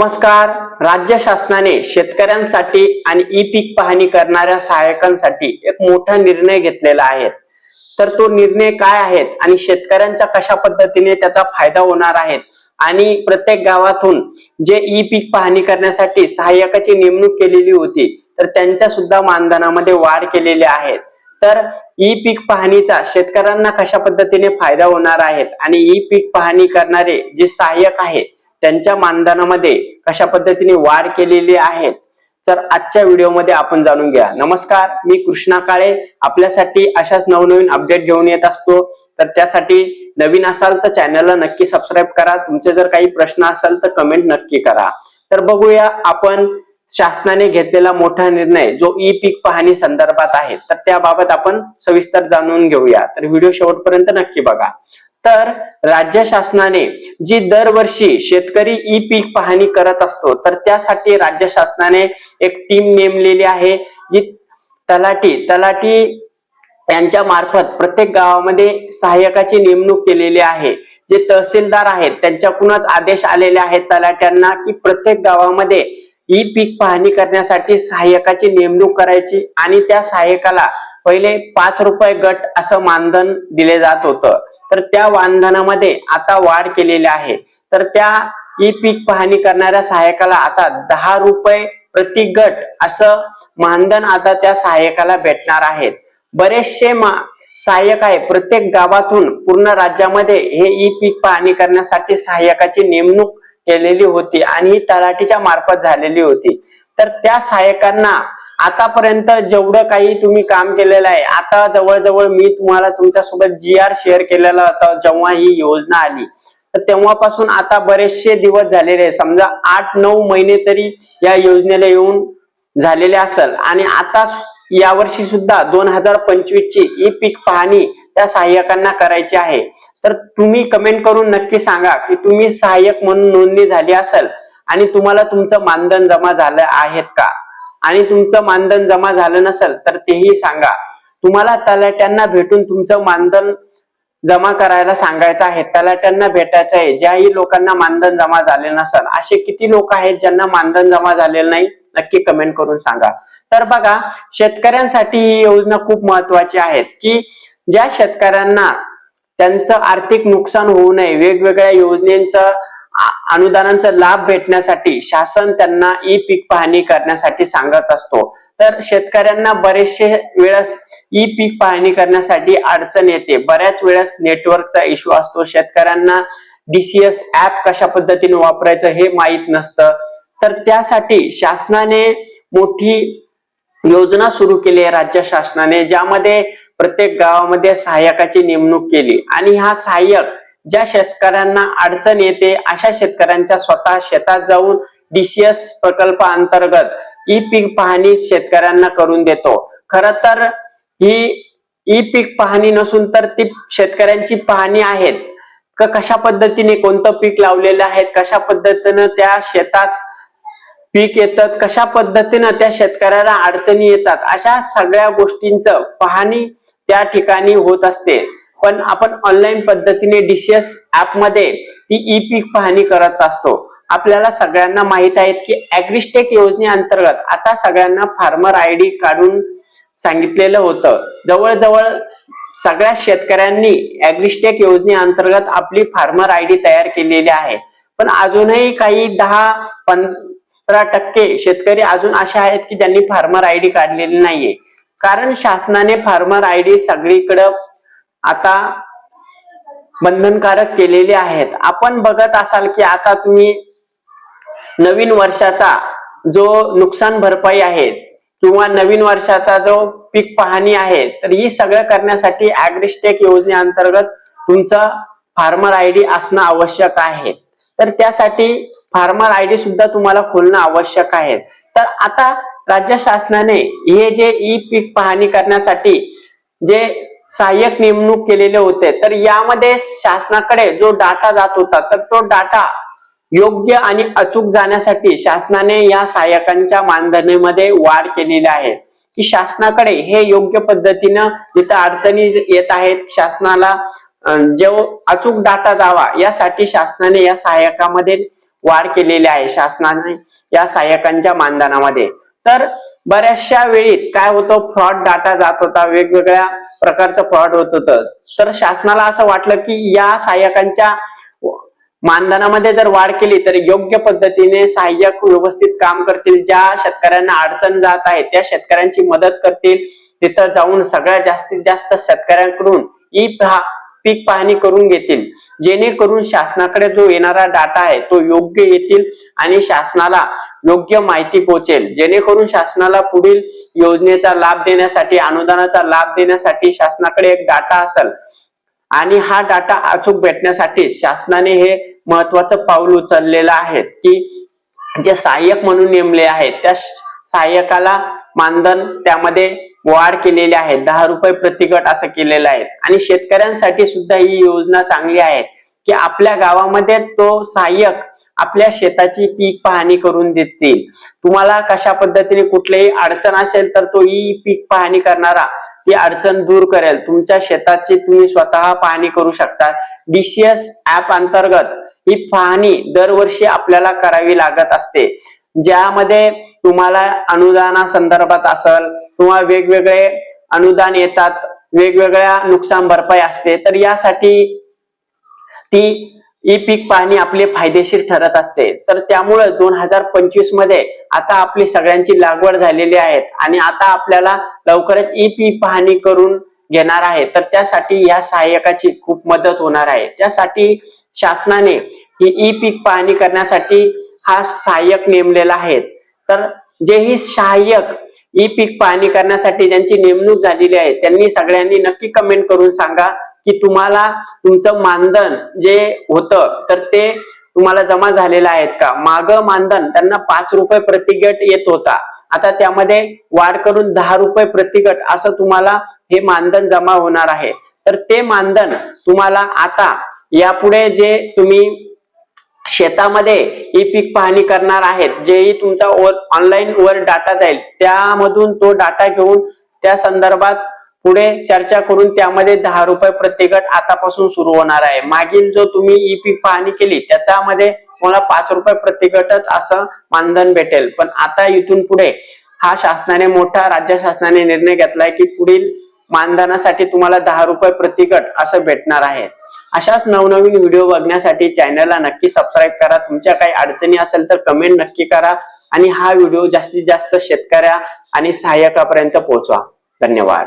नमस्कार. राज्य शासनाने शेतकऱ्यांसाठी आणि ई पीक पाहणी करणाऱ्या सहाय्यकांसाठी एक मोठा निर्णय घेतलेला आहे. तर तो निर्णय काय आहेत आणि शेतकऱ्यांच्या कशा पद्धतीने त्याचा फायदा होणार आहे आणि प्रत्येक गावातून जे ई पीक पाहणी करण्यासाठी सहाय्यकाची नेमणूक केलेली होती तर त्यांच्या सुद्धा मानधनामध्ये वाढ केलेली आहे. तर ई पीक पाहणीचा शेतकऱ्यांना कशा पद्धतीने फायदा होणार आहे आणि ई पीक पाहणी करणारे जे सहाय्यक आहेत त्यांच्या मानधनामध्ये कशा पद्धतीने वाढ केलेली आहे तर आजच्या व्हिडिओमध्ये आपण जाणून घ्या नमस्कार मी कृष्णा काळे. आपल्यासाठी अशाच नवनवीन अपडेट घेऊन येत असतो. तर त्यासाठी नवीन असाल तर चॅनलला नक्की सबस्क्राईब करा. तुमचे जर काही प्रश्न असाल तर कमेंट नक्की करा. तर बघूया आपण शासनाने घेतलेला मोठा निर्णय जो ई पीक पाहणी संदर्भात आहे. तर त्याबाबत आपण सविस्तर जाणून घेऊया. तर व्हिडिओ शेवटपर्यंत नक्की बघा. तर राज्य शासनाने जी दरवर्षी शेतकरी ई पीक पाहणी करत असतो तर त्यासाठी राज्य शासनाने एक टीम नेमलेली आहे जी तलाठी तलाठी यांच्या मार्फत प्रत्येक गावामध्ये सहाय्यकाची नेमणूक केलेली आहे. जे तहसीलदार आहेत त्यांच्याकडूनच आदेश आलेले आहेत तलाट्यांना की प्रत्येक गावामध्ये ई पीक पाहणी करण्यासाठी सहाय्यकाची नेमणूक करायची आणि त्या सहाय्यकाला पहिले पाच रुपये गट असं मानधन दिले जात होतं. तर त्या मानधनामध्ये आता वाढ केलेली आहे. तर त्या ई पीक पाहणी करणाऱ्या सहाय्यकाला आता दहा रुपये प्रति गट असं मानधन आता त्या सहाय्यकाला भेटणार आहेत. बरेचसे सहाय्यक आहे. प्रत्येक गावातून पूर्ण राज्यामध्ये हे ई पीक पाहणी करण्यासाठी सहाय्यकाची नेमणूक केलेली होती आणि ही तलाठीच्या मार्फत झालेली होती. तर त्या सहाय्यकांना आतापर्यंत जेवढं काही तुम्ही काम केलेलं आहे आता जवळजवळ मी तुम्हाला तुमच्यासोबत जी आर शेअर केलेला होता जेव्हा ही योजना आली. तर तेव्हापासून आता बरेचसे दिवस झालेले आहे समजा आठ नऊ महिने तरी या योजनेला येऊन झालेले असेल. आणि आता यावर्षी सुद्धा दोन हजार पंचवीस ची ई पीक पाहणी त्या सहाय्यकांना करायची आहे. तर तुम्ही कमेंट करून नक्की सांगा की तुम्ही सहाय्यक म्हणून नोंदणी झाली असेल आणि तुम्हाला तुमचं मानधन जमा झालं आहेत का? आणि तुमचं मानधन जमा झालं नसेल तर तेही सांगा. तुम्हाला तलाट्यांना भेटून तुमचं मानधन जमा करायला सांगायचं आहे. तलाट्यांना भेटायचं आहे. ज्याही लोकांना मानधन जमा झाले नसेल असे किती लोक आहेत ज्यांना मानधन जमा झालेलं नाही नक्की कमेंट करून सांगा. तर बघा शेतकऱ्यांसाठी ही योजना खूप महत्वाची आहे की ज्या शेतकऱ्यांना त्यांचं आर्थिक नुकसान होऊ नये वेगवेगळ्या योजनेचं अनुदानांचा लाभ भेटण्यासाठी शासन त्यांना ई पीक पाहणी करण्यासाठी सांगत असतो. तर शेतकऱ्यांना बरेचसे वेळेस ई पीक पाहणी करण्यासाठी अडचण येते. बऱ्याच वेळेस नेटवर्कचा इश्यू असतो. शेतकऱ्यांना डीसीएस ऍप कशा पद्धतीने वापरायचं हे माहीत नसतं. तर त्यासाठी शासनाने मोठी योजना सुरू केली आहे राज्य शासनाने ज्यामध्ये प्रत्येक गावामध्ये सहाय्यकाची नेमणूक केली. आणि हा सहाय्यक ज्या शेतकऱ्यांना अडचण येते अशा शेतकऱ्यांच्या स्वतः शेतात जाऊन डीसीएस प्रकल्प अंतर्गत ई पीक पाहणी शेतकऱ्यांना करून देतो. खर तर ही ई पीक पाहणी नसून तर ती शेतकऱ्यांची पाहणी आहेत. कशा पद्धतीने कोणतं पीक लावलेलं आहे कशा पद्धतीनं त्या शेतात पीक येतात कशा पद्धतीनं त्या शेतकऱ्याला अडचणी येतात अशा सगळ्या गोष्टींचं पाहणी त्या ठिकाणी होत असते. पण आपण ऑनलाईन पद्धतीने डिशेस ऍपमध्ये ही ई पीक पाहणी करत असतो. आपल्याला सगळ्यांना माहीत आहे की अॅग्रिस्टेक योजनेअंतर्गत आता सगळ्यांना फार्मर आय डी काढून सांगितलेलं होतं. जवळजवळ सगळ्या शेतकऱ्यांनी अॅग्रिस्टेक योजनेअंतर्गत आपली फार्मर आय डी तयार केलेली आहे. पण अजूनही काही दहा पंधरा टक्के शेतकरी अजून असे आहेत की ज्यांनी फार्मर आय डी काढलेली नाहीये. कारण शासनाने फार्मर आय डी सगळीकडं आता बंधनकारक केलेले आहेत. आपण बघत असाल की आता तुम्ही नवीन वर्षाचा जो नुकसान भरपाई आहे किंवा नवीन वर्षाचा जो पीक पाहणी आहे तर ही सगळं करण्यासाठी अॅग्रिस्टेक योजनेअंतर्गत तुमचा फार्मर आय डी असणं आवश्यक आहे. तर त्यासाठी फार्मर आय डी सुद्धा तुम्हाला खोलणं आवश्यक आहे. तर आता राज्य शासनाने हे जे ई पीक पाहणी करण्यासाठी जे सहाय्यक नेमणूक केलेले होते. तर यामध्ये शासनाकडे जो डाटा जात होता तर तो डाटा योग्य आणि अचूक जाण्यासाठी शासनाने या सहाय्यकांच्या मानधनेमध्ये वाढ केलेली आहे. की शासनाकडे हे योग्य पद्धतीनं जिथं अडचणी येत आहेत शासनाला जो अचूक डाटा जावा यासाठी शासनाने या सहाय्यकामध्ये वाढ केलेली आहे शासनाने या सहाय्यकांच्या मानधनामध्ये. तर बऱ्याचशा वेळी काय होतं फ्रॉड डाटा जात होता वेगवेगळ्या प्रकारचं फ्रॉड होत होतं. तर शासनाला असं वाटलं की या सहाय्यकांच्या मानधनामध्ये जर वाढ केली तर योग्य पद्धतीने सहाय्यक व्यवस्थित काम करतील. ज्या शेतकऱ्यांना अडचण जात आहे त्या शेतकऱ्यांची मदत करतील. तिथं जाऊन सगळ्यात जास्तीत जास्त शेतकऱ्यांकडून ई पीक पाहणी करून घेतील. जेणेकरून शासनाकडे जो येणारा डाटा आहे तो योग्य येतील आणि शासनाला योग्य माहिती पोहोचेल. जेणेकरून शासनाला पुढील योजनेचा लाभ देण्यासाठी अनुदानाचा लाभ देण्यासाठी शासनाकडे एक डाटा असेल. आणि हा डाटा अचूक भेटण्यासाठी शासनाने हे महत्वाचं पाऊल उचललेलं आहे की जे सहाय्यक म्हणून नेमले आहेत त्या सहाय्यकाला मानधन त्यामध्ये वाढ केलेली आहे. दहा रुपये प्रतिगट असं केलेलं आहे. आणि शेतकऱ्यांसाठी सुद्धा ही योजना चांगली आहे की आपल्या गावामध्ये तो सहाय्यक आपल्या शेताची पीक पाहणी करून देतील. तुम्हाला कशा पद्धतीने कुठलीही अडचण असेल तर तो ई पीक पाहणी करणारा ती अडचण दूर करेल. तुमच्या शेताची तुम्ही स्वतः पाहणी करू शकता. डीसीएस ऍप अंतर्गत ही पाहणी दरवर्षी आपल्याला करावी लागत असते. ज्यामध्ये तुम्हाला अनुदाना संदर्भात असल किंवा वेगवेगळे अनुदान येतात वेगवेगळ्या नुकसान भरपाई असते तर यासाठी ती ई पीक पाहणी आपली फायदेशीर ठरत असते. तर त्यामुळे दोन हजार पंचवीसमध्ये आता आपली सगळ्यांची लागवड झालेली आहे आणि आता आपल्याला लवकरच ई पीक पाहणी करून घेणार आहे. तर त्यासाठी या सहाय्यकाची खूप मदत होणार आहे. त्यासाठी शासनाने ही ई पीक पाहणी करण्यासाठी हा सहाय्यक नेमलेला आहे. तर जे ही सहाय्यक ई पीक पाहणी करण्यासाठी ज्यांची नेमणूक झालेली आहे त्यांनी सगळ्यांनी नक्की कमेंट करून सांगा की तुम्हाला तुमचं मानधन जे होतं तर ते तुम्हाला जमा झालेलं आहेत का? माग मानधन त्यांना पाच रुपये प्रतिगट येत होता. आता त्यामध्ये वाढ करून दहा रुपये प्रतिगट असं तुम्हाला हे मानधन जमा होणार आहे. तर ते मानधन तुम्हाला आता यापुढे जे तुम्ही शेतामध्ये ई पीक पाहणी करणार आहेत जेही तुमचा ऑनलाईन वर डाटा जाईल. त्यामधून तो डाटा घेऊन त्या संदर्भात पुढे चर्चा करून त्यामध्ये दहा रुपये प्रतिगट आतापासून सुरू होणार आहे. मागील जो तुम्ही ई पीक पाहणी केली त्याच्यामध्ये तुम्हाला पाच रुपये प्रतिगटच असं मानधन भेटेल. पण आता इथून पुढे हा शासनाने मोठा राज्य शासनाने निर्णय घेतलाय की पुढील मानधनासाठी तुम्हाला दहा रुपये प्रतिगट असं भेटणार आहे. अशाच नवनवीन व्हिडिओ बघण्यासाठी चॅनलला नक्की सबस्क्राईब करा. तुमच्या काही अडचणी असेल तर कमेंट नक्की करा आणि हा व्हिडिओ जास्तीत जास्त शेतकऱ्या आणि सहाय्यकापर्यंत पोहोचवा. धन्यवाद.